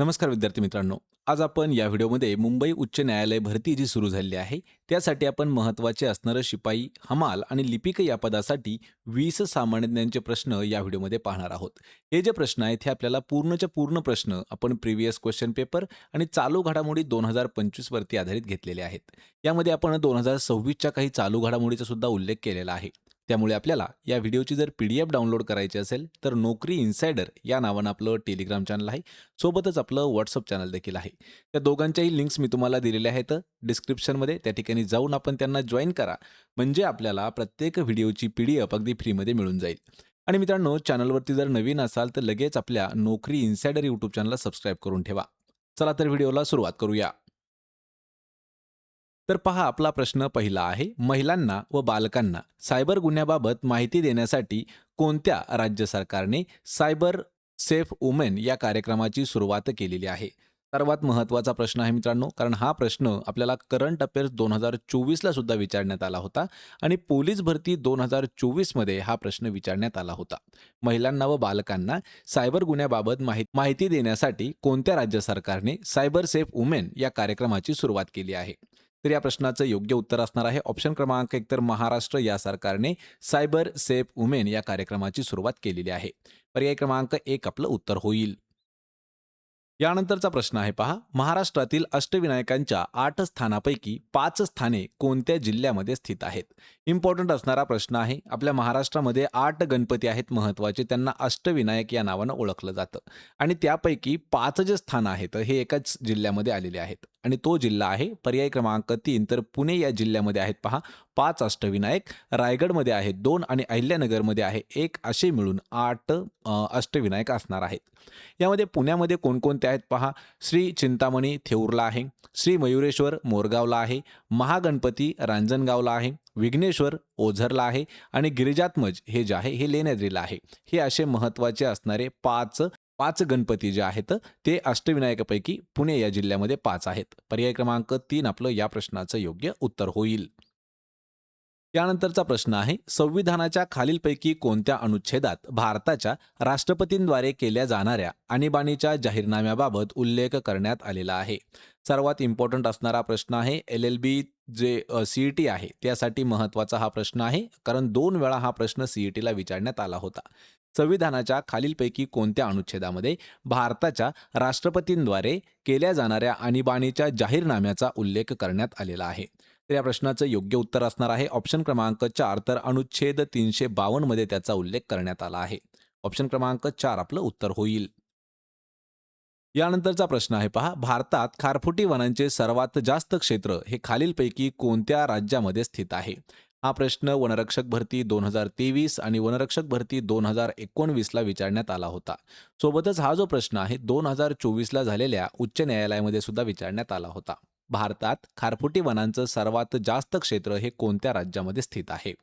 नमस्कार विद्यार्थी मित्रांनो. आज आपण या व्हिडिओमध्ये मुंबई उच्च न्यायालय भरती जी सुरू झालेली आहे त्यासाठी आपण महत्त्वाचे असणारं शिपाई हमाल आणि लिपिक या पदासाठी वीस सामान्यज्ञांचे प्रश्न या व्हिडिओमध्ये पाहणार आहोत. हे जे प्रश्न आहेत हे आपल्याला पूर्णच्या पूर्ण प्रश्न आपण प्रिव्हियस क्वेश्चन पेपर आणि चालू घडामोडी दोन हजार पंचवीसवरती आधारित घेतलेले आहेत. यामध्ये आपण दोन हजार सव्वीसच्या काही चालू घडामोडीचा सुद्धा उल्लेख केलेला आहे. त्यामुळे आपल्याला या व्हिडिओची जर पी डी एफ डाउनलोड करायची असेल तर नोकरी इन्सायडर या नावानं आपलं टेलिग्राम चॅनल आहे. सोबतच आपलं व्हॉट्सअप चॅनल देखील आहे. त्या दोघांच्याही लिंक्स मी तुम्हाला दिलेल्या आहेत. डिस्क्रिप्शनमध्ये त्या ठिकाणी जाऊन आपण त्यांना जॉईन करा. म्हणजे आपल्याला प्रत्येक व्हिडिओची पी डी एफ अगदी फ्रीमध्ये मिळून जाईल. आणि मित्रांनो चॅनलवरती जर नवीन असाल तर लगेच आपल्या नोकरी इन्सायडर यूट्यूब चॅनलला सबस्क्राईब करून ठेवा. चला तर व्हिडिओला सुरुवात करूया. तर पहा आपला प्रश्न पहिला आहे महिलांना व बालकांना. सायबर गुन्ह्याबाबत माहिती देण्यासाठी कोणत्या राज्य सरकारने सायबर सेफ वुमेन या कार्यक्रमाची सुरुवात केलेली आहे? सर्वात महत्त्वाचा प्रश्न आहे मित्रांनो कारण हा प्रश्न आपल्याला करंट अफेअर्स दोन हजार चोवीसला सुद्धा विचारण्यात आला होता आणि पोलीस भरती दोन हजार चोवीसमध्ये हा प्रश्न विचारण्यात आला होता. महिलांना व बालकांना सायबर गुन्ह्याबाबत माहिती माहिती देण्यासाठी कोणत्या राज्य सरकारने सायबर सेफ वुमेन या कार्यक्रमाची सुरुवात केली आहे? तर या प्रश्नाचं योग्य उत्तर असणार आहे. ऑप्शन क्रमांक एक तर महाराष्ट्र या सरकारने सायबर सेफ वुमेन या कार्यक्रमाची सुरुवात केलेली आहे. पर्याय क्रमांक एक आपलं उत्तर होईल. यानंतरचा प्रश्न आहे पहा. महाराष्ट्रातील अष्टविनायकांच्या आठ स्थानापैकी पाच स्थाने कोणत्या जिल्ह्यामध्ये स्थित आहेत? इम्पॉर्टंट असणारा प्रश्न आहे. आपल्या महाराष्ट्रामध्ये आठ गणपती आहेत महत्त्वाचे त्यांना अष्टविनायक या नावानं ओळखलं जातं. आणि त्यापैकी पाच जे स्थान आहेत हे एकाच जिल्ह्यामध्ये आलेले आहेत. आणि तो जिल्हा आहे पर्याय क्रमांक तीन. तर पुणे या जिल्ह्यामध्ये आहेत पहा. पाच अष्टविनायक. रायगडमध्ये आहेत दोन आणि अहिल्यानगरमध्ये आहे एक. असे मिळून आठ अष्टविनायक असणार आहेत. यामध्ये पुण्यामध्ये कोणकोणत्या आहेत. पहा श्री चिंतामणी थेऊरला आहे श्री मयुरेश्वर मोरगावला आहे महागणपती रांजणगावला आहे विघ्नेश्वर ओझरला आहे आणि गिरिजात्मज हे जे आहे हे लेण्याद्रीला आहे. हे असे महत्त्वाचे असणारे पाच पाच गणपती जे आहेत ते अष्टविनायकापैकी पुणे या जिल्ह्यामध्ये पाच आहेत. पर्याय क्रमांक तीन आपलं या प्रश्नाचं योग्य उत्तर होईल. त्यानंतरचा प्रश्न आहे संविधानाच्या खालीलपैकी कोणत्या अनुच्छेदात भारताच्या राष्ट्रपतींद्वारे केल्या जाणाऱ्या आणीबाणीच्या जाहीरनाम्याबाबत उल्लेख करण्यात आलेला आहे? सर्वात इम्पॉर्टंट असणारा प्रश्न आहे L L B J C E T आहे त्यासाठी महत्त्वाचा हा प्रश्न आहे कारण दोन वेळा हा प्रश्न सी ई टीला विचारण्यात आला होता. संविधानाच्या खालीलपैकी कोणत्या अनुच्छेदामध्ये भारताच्या राष्ट्रपतींद्वारे केल्या जाणाऱ्या आणीबाणीच्या जाहीरनाम्याचा उल्लेख करण्यात आलेला आहे? तर या प्रश्नाचं योग्य उत्तर असणार आहे. ऑप्शन क्रमांक चार तर अनुच्छेद तीनशे बावन्नमध्ये त्याचा उल्लेख करण्यात आला आहे. ऑप्शन क्रमांक चार आपलं उत्तर होईल. यानंतरचा प्रश्न आहे पहा. भारतात खारफुटी वनांचे सर्वात जास्त क्षेत्र हे खालीलपैकी कोणत्या राज्यामध्ये स्थित आहे? हा प्रश्न वनरक्षक भरती दोन हजार तेवीस आणि वनरक्षक भरती दोन हजार एकोणवीसला विचारण्यात आला होता. सोबतच हा जो प्रश्न आहे दोन हजार चोवीसला झालेल्या उच्च न्यायालयामध्ये सुद्धा विचारण्यात आला होता. भारतात खारफुटी वनांचं सर्वात जास्त क्षेत्र हे कोणत्या राज्यामध्ये स्थित आहे?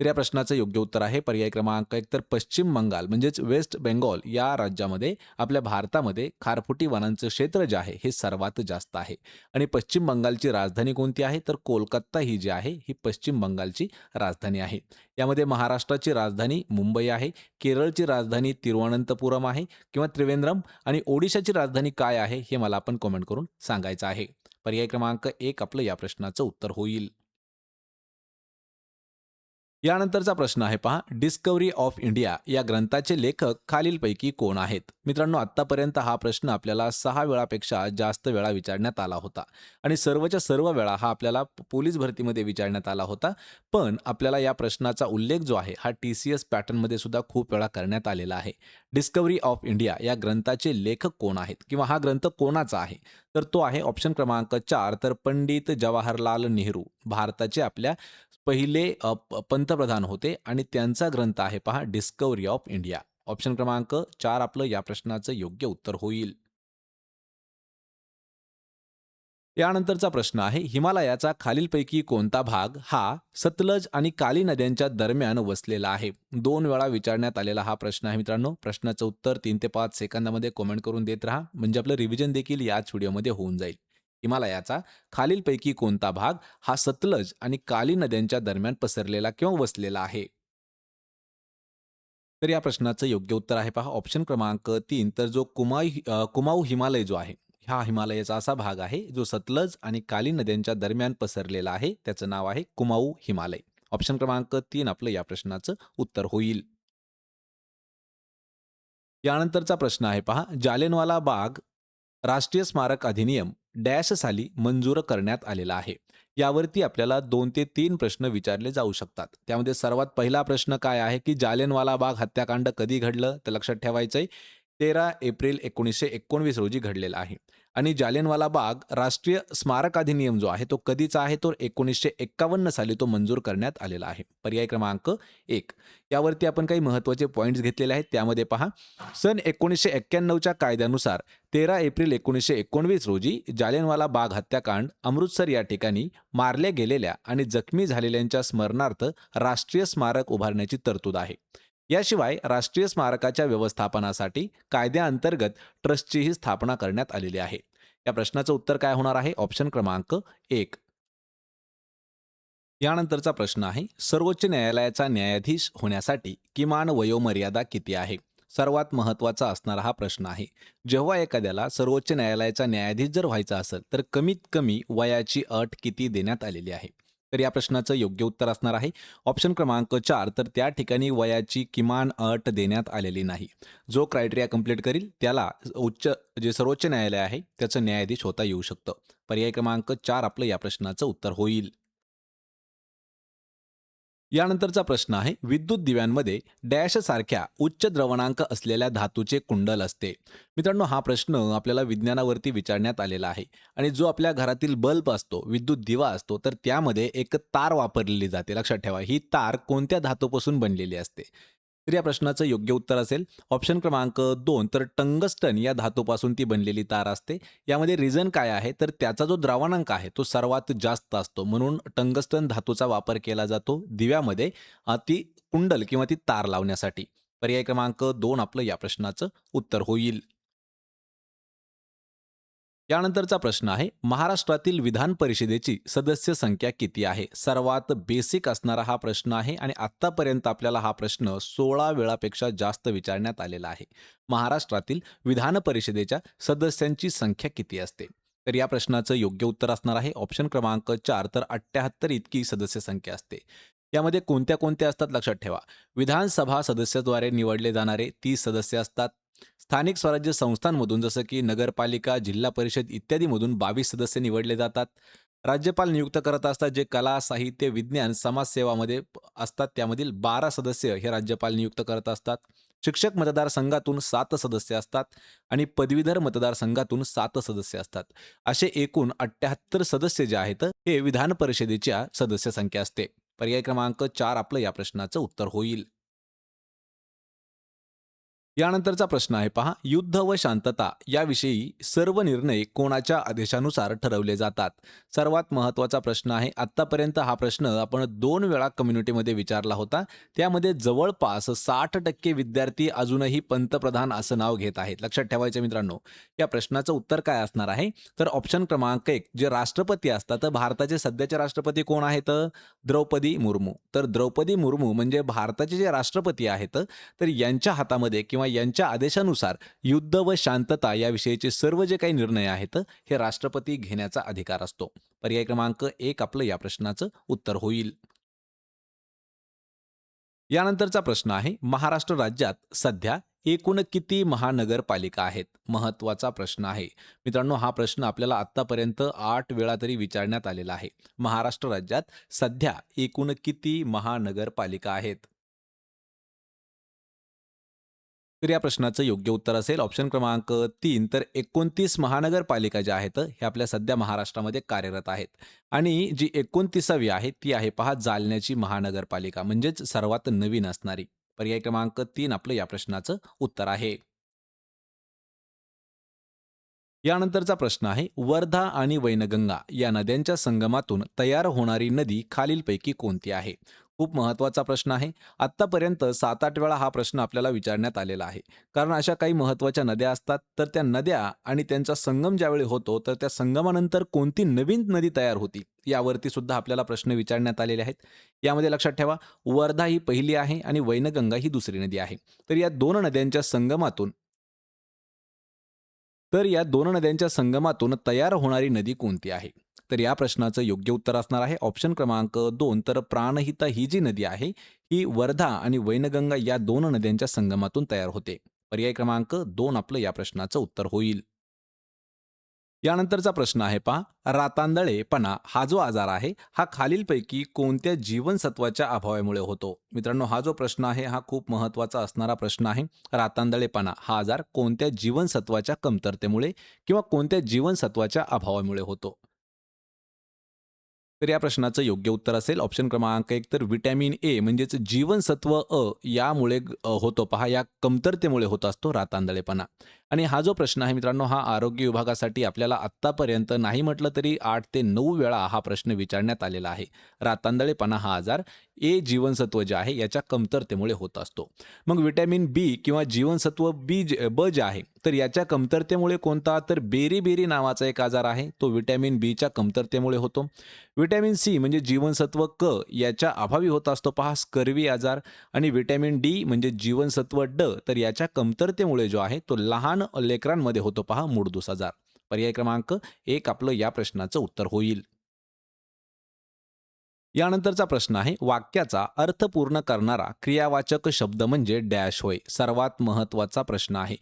तर या प्रश्नाचं योग्य उत्तर आहे. पर्याय क्रमांक एक तर पश्चिम बंगाल म्हणजेच वेस्ट बेंगॉल या राज्यामध्ये आपल्या भारतामध्ये खारफुटी वनांचं क्षेत्र जे आहे हे सर्वात जास्त आहे. आणि पश्चिम बंगालची राजधानी कोणती आहे? तर कोलकाता ही जी आहे ही पश्चिम बंगालची राजधानी आहे. यामध्ये महाराष्ट्राची राजधानी मुंबई आहे केरळची राजधानी तिरुवनंतपुरम आहे किंवा त्रिवेंद्रम आणि ओडिशाची राजधानी काय आहे हे मला आपण कमेंट करून सांगायचं आहे. पर्याय क्रमांक एक आपलं या प्रश्नाचं उत्तर होईल. यानंतरचा प्रश्न आहे पहा. डिस्कवरी ऑफ इंडिया या ग्रंथाचे लेखक खालीलपैकी कोण आहेत? मित्रांनो आत्तापर्यंत हा प्रश्न आपल्याला सहा वेळापेक्षा जास्त वेळा विचारण्यात आला होता. आणि सर्वच्या सर्व वेळा हा आपल्याला पोलीस भरतीमध्ये विचारण्यात आला होता. पण आपल्याला या प्रश्नाचा उल्लेख जो आहे हा टी सी एस पॅटर्नमध्ये सुद्धा खूप वेळा करण्यात आलेला आहे. डिस्कवरी ऑफ इंडिया या ग्रंथाचे लेखक कोण आहेत? किंवा हा ग्रंथ कोणाचा आहे? तर तो आहे ऑप्शन क्रमांक चार तर पंडित जवाहरलाल नेहरू भारताचे आपल्या पहिले पंतप्रधान होते आणि त्यांचा ग्रंथ आहे पहा डिस्कवरी ऑफ इंडिया ऑप्शन क्रमांक चार आपलं या प्रश्नाचं योग्य उत्तर होईल. यानंतरचा प्रश्न आहे हिमालयाचा खालीलपैकी कोणता भाग हा सतलज आणि काली नद्यांच्या दरम्यान वसलेला आहे? दोन वेळा विचारण्यात आलेला हा प्रश्न आहे मित्रांनो. प्रश्नाचं उत्तर तीन ते पाच सेकंदामध्ये कमेंट करून देत राहा. म्हणजे आपलं रिव्हिजन देखील याच व्हिडिओमध्ये होऊन जाईल. हिमालयाचा खालीलपैकी कोणता भाग हा सतलज आणि काली नद्यांच्या दरम्यान पसरलेला किंवा वसलेला आहे? तर या प्रश्नाचं योग्य उत्तर आहे पहा. ऑप्शन क्रमांक तीन. तर जो कुमाई कुमाऊ हिमालय जो आहे हा हिमालयाचा असा भाग आहे जो सतलज आणि काली नद्यांच्या दरम्यान पसरलेला आहे. त्याचं नाव आहे कुमाऊ हिमालय. ऑप्शन क्रमांक तीन आपलं या प्रश्नाचं उत्तर होईल. यानंतरचा प्रश्न आहे पहा. जालेनवाला बाग राष्ट्रीय स्मारक अधिनियम डॅश साली मंजूर करण्यात आलेला आहे. यावरती आपल्याला दोन ते तीन प्रश्न विचारले जाऊ शकतात. त्यामध्ये सर्वात पहिला प्रश्न काय आहे की जालेनवाला बाग हत्याकांड कधी घडलं? तर लक्षात ठेवायचंय. तेरा एप्रिल एकोणीसशे एकोणवीस रोजी घडलेला आहे. आणि जालियनवाला बाग राष्ट्रीय स्मारक अधिनियम जो आहे तो कधीचा आहे? तो एकोणीसशे एक्कावन्न साली तो मंजूर करण्यात आलेला आहे. पर्याय क्रमांक एक. यावरती आपण काही महत्त्वाचे पॉईंट्स घेतलेले आहेत त्यामध्ये पहा. सन एकोणीसशे एक्क्याण्णवच्या कायद्यानुसार तेरा एप्रिल एकोणीसशे एकोणवीस रोजी जालियनवाला बाग हत्याकांड अमृतसर या ठिकाणी मारल्या गेलेल्या आणि जखमी झालेल्यांच्या स्मरणार्थ राष्ट्रीय स्मारक उभारण्याची तरतूद आहे. याशिवाय राष्ट्रीय स्मारकाच्या व्यवस्थापनासाठी कायद्याअंतर्गत ट्रस्टचीही स्थापना करण्यात आलेली आहे. या प्रश्नाचं उत्तर काय होणार आहे? ऑप्शन क्रमांक एक. यानंतरचा प्रश्न आहे सर्वोच्च न्यायालयाचा न्यायाधीश होण्यासाठी किमान वयोमर्यादा किती आहे? सर्वात महत्त्वाचा असणारा हा प्रश्न आहे. जेव्हा एखाद्याला सर्वोच्च न्यायालयाचा न्यायाधीश जर व्हायचा असेल तर कमीत कमी वयाची अट किती देण्यात आलेली आहे? तर या प्रश्नाचं योग्य उत्तर असणार आहे. ऑप्शन क्रमांक चार तर त्या ठिकाणी वयाची किमान अट देण्यात आलेली नाही. जो क्रायटेरिया कंप्लीट करील त्याला उच्च जे सर्वोच्च न्यायालय आहे त्याचं न्यायाधीश होता येऊ शकतं. पर्याय क्रमांक चार आपलं या प्रश्नाचं उत्तर होईल. यानंतरचा प्रश्न आहे विद्युत दिव्यांमध्ये डॅश सारख्या उच्च द्रवणांक असलेल्या धातूचे कुंडल असते. मित्रांनो हा प्रश्न आपल्याला विज्ञानावरती विचारण्यात आलेला आहे आणि जो आपल्या घरातील बल्ब असतो विद्युत दिवा असतो तर त्यामध्ये एक तार वापरलेली जाते. लक्षात ठेवा ही तार कोणत्या धातूपासून बनलेली असते? तर या प्रश्नाचं योग्य उत्तर असेल. ऑप्शन क्रमांक दोन तर टंगस्टन या धातूपासून ती बनलेली तार असते. यामध्ये रिझन काय आहे? तर त्याचा जो द्रावणांक आहे तो सर्वात जास्त असतो. म्हणून टंगस्टन धातूचा वापर केला जातो दिव्यामध्ये ती कुंडल किंवा ती तार लावण्यासाठी. पर्याय क्रमांक दोन आपलं या प्रश्नाचं उत्तर होईल. यानंतरचा प्रश्न आहे महाराष्ट्रातील विधान परिषदेची सदस्य संख्या किती आहे? सर्वात बेसिक असणारा हा प्रश्न आहे आणि आत्तापर्यंत आपल्याला हा प्रश्न सोळा वेळापेक्षा जास्त विचारण्यात आलेला आहे. महाराष्ट्रातील विधान परिषदेच्या सदस्यांची संख्या किती असते? तर या प्रश्नाचं योग्य उत्तर असणार आहे. ऑप्शन क्रमांक चार तर अठ्ठ्याहत्तर इतकी सदस्य संख्या असते. यामध्ये कोणत्या कोणत्या असतात? लक्षात ठेवा. विधानसभा सदस्याद्वारे निवडले जाणारे तीस सदस्य असतात. स्थानिक स्वराज्य संस्थांमधून जसं की नगरपालिका जिल्हा परिषद इत्यादीमधून बावीस सदस्य निवडले जातात. राज्यपाल नियुक्त करत असतात जे कला साहित्य विज्ञान समाजसेवामध्ये असतात. त्यामधील बारा सदस्य हे राज्यपाल नियुक्त करत असतात. शिक्षक मतदारसंघातून सात सदस्य असतात आणि पदवीधर मतदारसंघातून सात सदस्य असतात. असे एकूण अठ्ठ्याहत्तर सदस्य जे आहेत हे विधान परिषदेच्या सदस्य संख्या असते. पर्याय क्रमांक चार आपलं या प्रश्नाचं उत्तर होईल. यानंतरचा प्रश्न आहे पहा. युद्ध व शांतता याविषयी सर्व निर्णय कोणाच्या आदेशानुसार ठरवले जातात? सर्वात महत्त्वाचा प्रश्न आहे आत्तापर्यंत हा प्रश्न आपण दोन वेळा कम्युनिटीमध्ये विचारला होता. त्यामध्ये जवळपास साठ टक्के विद्यार्थी अजूनही पंतप्रधान असं नाव घेत आहेत. लक्षात ठेवायचं मित्रांनो या प्रश्नाचं उत्तर काय असणार आहे? तर ऑप्शन क्रमांक एक जे राष्ट्रपती असतात तर भारताचे सध्याचे राष्ट्रपती कोण आहेत? द्रौपदी मुर्मू. तर द्रौपदी मुर्मू म्हणजे भारताचे जे राष्ट्रपती आहेत तर यांच्या हातामध्ये किंवा यांच्या आदेशानुसार युद्ध व शांतता याविषयीचे सर्व जे काही निर्णय आहेत हे राष्ट्रपती घेण्याचा अधिकार असतो. पर्याय क्रमांक एक आपलं या प्रश्नाचं उत्तर होईल. यानंतरचा प्रश्न आहे महाराष्ट्र राज्यात सध्या एकूण किती महानगरपालिका आहेत? महत्त्वाचा प्रश्न आहे. मित्रांनो हा प्रश्न आपल्याला आत्तापर्यंत आठ वेळा तरी विचारण्यात आलेला आहे. महाराष्ट्र राज्यात सध्या एकूण किती महानगरपालिका आहेत? तर या प्रश्नाचं योग्य उत्तर असेल. ऑप्शन क्रमांक तीन तर एकोणतीस महानगरपालिका ज्या आहेत हे आपल्या सध्या महाराष्ट्रामध्ये कार्यरत आहेत. आणि जी एकोणतीसावी आहे ती आहे पहा जालन्याची महानगरपालिका म्हणजेच सर्वात नवीन असणारी. पर्याय क्रमांक तीन आपलं या प्रश्नाचं उत्तर आहे. यानंतरचा प्रश्न आहे वर्धा आणि वैनगंगा या नद्यांच्या संगमातून तयार होणारी नदी खालीलपैकी कोणती आहे? खूप महत्त्वाचा प्रश्न आहे. आत्तापर्यंत सात आठ वेळा हा प्रश्न आपल्याला विचारण्यात आलेला आहे. कारण अशा काही महत्त्वाच्या नद्या असतात तर त्या नद्या आणि त्यांचा संगम ज्यावेळी होतो तर त्या संगमानंतर कोणती नवीन नदी तयार होती यावरती सुद्धा आपल्याला प्रश्न विचारण्यात आलेले आहेत. यामध्ये लक्षात ठेवा वर्धा ही पहिली आहे आणि वैनगंगा ही दुसरी नदी आहे. तर या दोन नद्यांच्या संगमातून तर या दोन नद्यांच्या संगमातून तयार होणारी नदी कोणती आहे? तर या प्रश्नाचं योग्य उत्तर असणार आहे. ऑप्शन क्रमांक दोन तर प्राणहिता ही जी नदी आहे ही वर्धा आणि वैनगंगा या दोन नद्यांच्या संगमातून तयार होते. पर्याय क्रमांक दोन आपलं या प्रश्नाचं उत्तर होईल. यानंतरचा प्रश्न आहे पहा. रातांदळेपणा हा जो आजार आहे हा खालीलपैकी कोणत्या जीवनसत्वाच्या अभावामुळे होतो? मित्रांनो हा जो प्रश्न आहे हा खूप महत्त्वाचा असणारा प्रश्न आहे. रातांदळेपणा हा आजार कोणत्या जीवनसत्वाच्या कमतरतेमुळे किंवा कोणत्या जीवनसत्वाच्या अभावामुळे होतो? तर या प्रश्नाचं योग्य उत्तर असेल. ऑप्शन क्रमांक एक तर विटॅमिन ए म्हणजेच जीवनसत्व अ यामुळे होतो. पहा या कमतरतेमुळे होत असतो रातांदळेपणा आणि हा जो प्रश्न आहे मित्रांनो हा आरोग्य विभागासाठी आपल्याला आत्तापर्यंत नाही म्हटलं तरी आठ ते नऊ वेळा हा प्रश्न विचारण्यात आलेला आहे. रातांदळेपणा हा आजार ए जीवनसत्व जे आहे याच्या कमतरतेमुळे होत असतो. मग विटॅमिन बी किंवा जीवनसत्व बी जे- ब जे आहे तर याच्या कमतरतेमुळे कोणता तर बेरी बेरी नावाचा एक आजार आहे तो विटॅमिन बीच्या कमतरतेमुळे होतो. विटॅमिन सी म्हणजे जीवनसत्व क याच्या अभावी होत असतो पहा स्कर्वी आजार आणि विटॅमिन डी म्हणजे जीवनसत्व ड तर याच्या कमतरतेमुळे जो आहे तो लहान लेकरांमध्ये होतो पहा मूडदूस आजार पर्याय क्रमांक एक आपलं या प्रश्नाचं उत्तर होईल. यानंतरचा प्रश्न आहे वाक्याचा अर्थ पूर्ण करणारा क्रियावाचक शब्द म्हणजे डॅश होय सर्वात महत्त्वाचा प्रश्न आहे.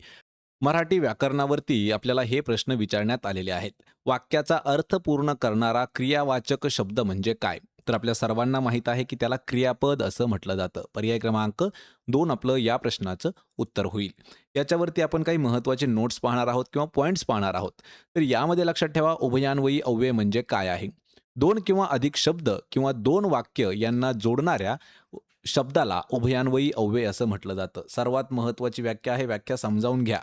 मराठी व्याकरणावरती आपल्याला हे प्रश्न विचारण्यात आलेले आहेत. वाक्याचा अर्थ पूर्ण करणारा क्रियावाचक शब्द म्हणजे काय? तर आपल्या सर्वांना माहीत आहे की त्याला क्रियापद असं म्हटलं जातं. पर्याय क्रमांक दोन आपलं या प्रश्नाचं उत्तर होईल. याच्यावरती आपण काही महत्त्वाचे नोट्स पाहणार आहोत किंवा पॉईंट्स पाहणार आहोत. तर यामध्ये लक्षात ठेवा उभयान्वयी अव्यय म्हणजे काय आहे? दोन किंवा अधिक शब्द किंवा दोन वाक्य यांना जोडणाऱ्या शब्दाला उभयान्वयी अव्यय असं म्हटलं जातं. सर्वात महत्त्वाची व्याख्या आहे व्याख्या समजावून घ्या.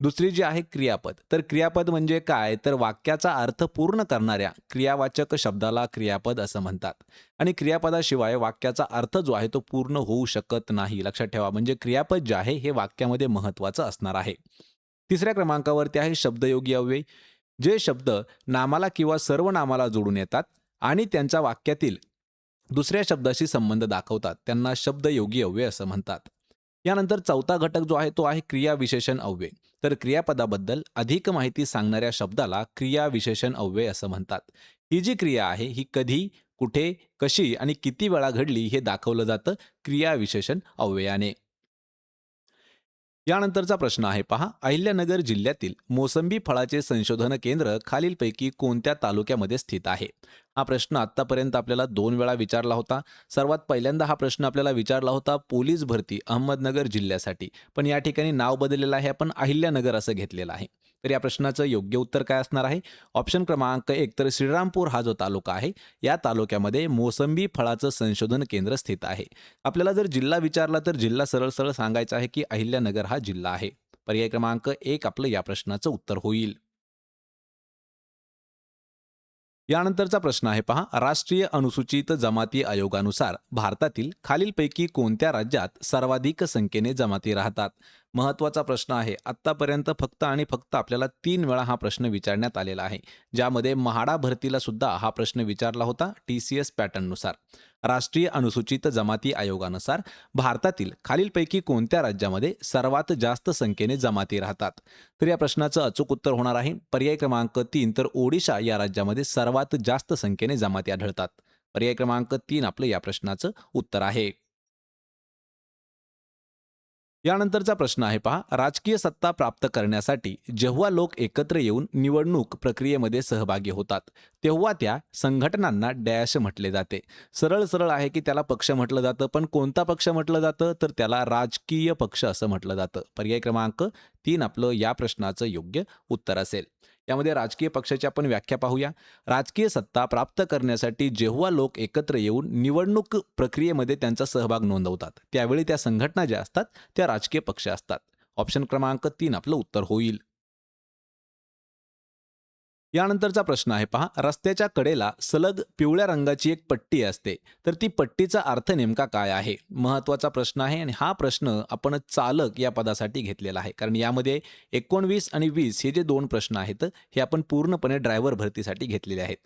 दुसरी जी आहे क्रियापद. तर क्रियापद म्हणजे काय? तर वाक्याचा अर्थ पूर्ण करणाऱ्या क्रियावाचक शब्दाला क्रियापद असं म्हणतात. आणि क्रियापदाशिवाय वाक्याचा अर्थ जो आहे तो पूर्ण होऊ शकत नाही. लक्षात ठेवा. म्हणजे क्रियापद जे आहे हे वाक्यामध्ये महत्त्वाचं असणार आहे. तिसऱ्या क्रमांकावरती आहे शब्दयोगी अव्यय. जे शब्द नामाला किंवा सर्व नामाला जोडून येतात आणि त्यांच्या वाक्यातील दुसऱ्या शब्दाशी संबंध दाखवतात. त्यांना शब्दयोगी अव्यय असं म्हणतात. यानंतर चौथा घटक जो आहे तो आहे क्रियाविशेषण अव्यय. तर क्रियापदाबद्दल अधिक माहिती सांगणाऱ्या शब्दाला क्रियाविशेषण अव्यय असं म्हणतात. ही जी क्रिया आहे ही कधी कुठे कशी आणि किती वेळा घडली हे दाखवलं जातं क्रियाविशेषण अव्ययाने. यानंतरचा प्रश्न आहे पहा. अहिल्यानगर जिल्ह्यातील मोसंबी फळाचे संशोधन केंद्र खालीलपैकी कोणत्या तालुक्यामध्ये स्थित आहे? हा प्रश्न आत्तापर्यंत आपल्याला दोन वेळा विचारला होता. सर्वात पहिल्यांदा हा प्रश्न आपल्याला विचारला होता पोलीस भरती अहमदनगर जिल्ह्यासाठी. पण या ठिकाणी नाव बदललेलं आहे. आपण अहिल्यानगर असं घेतलेलं आहे. तर या प्रश्नाचं योग्य उत्तर काय असणार आहे? ऑप्शन क्रमांक एक तर श्रीरामपूर हा जो तालुका आहे या तालुक्यामध्ये मोसंबी फळाचं संशोधन केंद्र स्थित आहे. आपल्याला जर जिल्हा विचारला तर जिल्हा सरळ सरळ सांगायचा आहे की अहिल्यानगर हा जिल्हा आहे. पर्याय क्रमांक एक आपलं या प्रश्नाचं उत्तर होईल. यानंतरचा प्रश्न आहे पहा. राष्ट्रीय अनुसूचित जमाती आयोगानुसार भारतातील खालीलपैकी कोणत्या राज्यात सर्वाधिक संख्येने जमाती राहतात? महत्त्वाचा प्रश्न आहे. आत्तापर्यंत फक्त आणि फक्त आपल्याला तीन वेळा हा प्रश्न विचारण्यात आलेला आहे. ज्यामध्ये म्हाडा भरतीला सुद्धा हा प्रश्न विचारला होता टी सी एस पॅटर्ननुसार राष्ट्रीय अनुसूचित जमाती आयोगानुसार भारतातील खालीलपैकी कोणत्या राज्यामध्ये सर्वात जास्त संख्येने जमाती राहतात? तर या प्रश्नाचं अचूक उत्तर होणार आहे. पर्याय क्रमांक तीन तर ओडिशा या राज्यामध्ये सर्वात जास्त संख्येने जमाती आढळतात. पर्याय क्रमांक तीन आपलं या प्रश्नाचं उत्तर आहे. यानंतरचा प्रश्न आहे पहा. राजकीय सत्ता प्राप्त करण्यासाठी जेव्हा लोक एकत्र येऊन निवडणूक प्रक्रियेमध्ये सहभागी होतात तेव्हा त्या संघटनांना डॅश म्हटले जाते. सरळ सरळ आहे की त्याला पक्ष म्हटलं जातं पण कोणता पक्ष म्हटलं जातं? तर त्याला राजकीय पक्ष असं म्हटलं जातं. पर्याय क्रमांक तीन आपलं या प्रश्नाचं योग्य उत्तर असेल. यामध्ये राजकीय पक्षाची आपण व्याख्या पाहूया. राजकीय सत्ता प्राप्त करण्यासाठी जेव्हा लोक एकत्र येऊन निवडणूक प्रक्रियेमध्ये त्यांचा सहभाग नोंदवतात त्यावेळी त्या संघटना ज्या असतात त्या राजकीय पक्ष असतात. ऑप्शन क्रमांक तीन आपलं उत्तर होईल. यानंतरचा प्रश्न आहे पहा. रस्त्याच्या कडेला सलग पिवळ्या रंगाची एक पट्टी असते. तर ती पट्टीचा अर्थ नेमका काय आहे? महत्त्वाचा प्रश्न आहे आणि हा प्रश्न आपण चालक या पदासाठी घेतलेला आहे. कारण यामध्ये एकोणवीस आणि वीस हे जे दोन प्रश्न आहेत हे आपण पूर्णपणे ड्रायव्हर भरतीसाठी घेतलेले आहेत.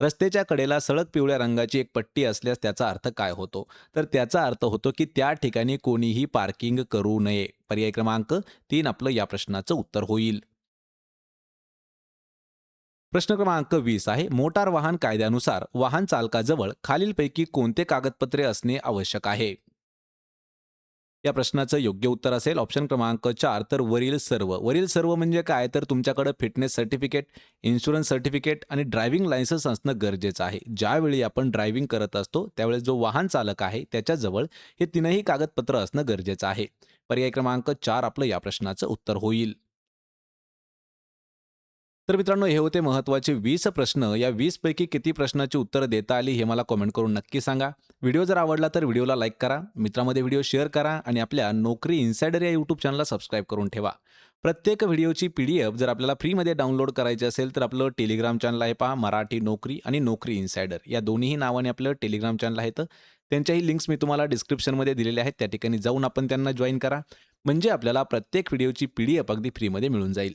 रस्त्याच्या कडेला सळक पिवळ्या रंगाची एक पट्टी असल्यास त्याचा अर्थ काय होतो? तर त्याचा अर्थ होतो की त्या ठिकाणी कोणीही पार्किंग करू नये. पर्याय क्रमांक तीन आपलं या प्रश्नाचं उत्तर होईल. प्रश्न क्रमांक वीस आहे. मोटार वाहन कायद्यानुसार वाहन चालकाजवळ खालीलपैकी कोणते कागदपत्रे असणे आवश्यक आहे? या प्रश्नाचं योग्य उत्तर असेल. ऑप्शन क्रमांक चार तर वरील सर्व. वरील सर्व म्हणजे काय? तर तुमच्याकडे फिटनेस सर्टिफिकेट इन्शुरन्स सर्टिफिकेट आणि ड्रायव्हिंग लायसन्स असणं गरजेचं आहे. ज्यावेळी आपण ड्रायव्हिंग करत असतो त्यावेळेस जो वाहन चालक आहे त्याच्याजवळ हे तीनही कागदपत्र असणं गरजेचं आहे. पर्याय क्रमांक चार आपलं या प्रश्नाचं उत्तर होईल. तर मित्रांनो हे होते महत्त्वाचे वीस प्रश्न. या वीस पैकी किती प्रश्नाची उत्तरं देता आली हे मला कॉमेंट करून नक्की सांगा. व्हिडिओ जर आवडला तर व्हिडिओला लाईक करा. मित्रामध्ये व्हिडिओ शेअर करा आणि आपल्या नोकरी इन्सायडर या यूट्यूब चॅनलला सबस्क्राईब करून ठेवा. प्रत्येक व्हिडिओची पी डी एफ जर आपल्याला फ्रीमध्ये डाउनलोड करायची असेल तर आपलं टेलिग्राम चॅनल आहे पहा मराठी नोकरी आणि नोकरी इन्सायडर या दोन्ही नावाने आपलं टेलिग्राम चॅनल आहेत त्यांच्याही लिंक्स मी तुम्हाला डिस्क्रिप्शनमध्ये दिलेल्या आहेत. त्या ठिकाणी जाऊन आपण त्यांना जॉईन करा. म्हणजे आपल्याला प्रत्येक व्हिडिओची पी डी एफ अगदी फ्रीमध्ये मिळून जाईल.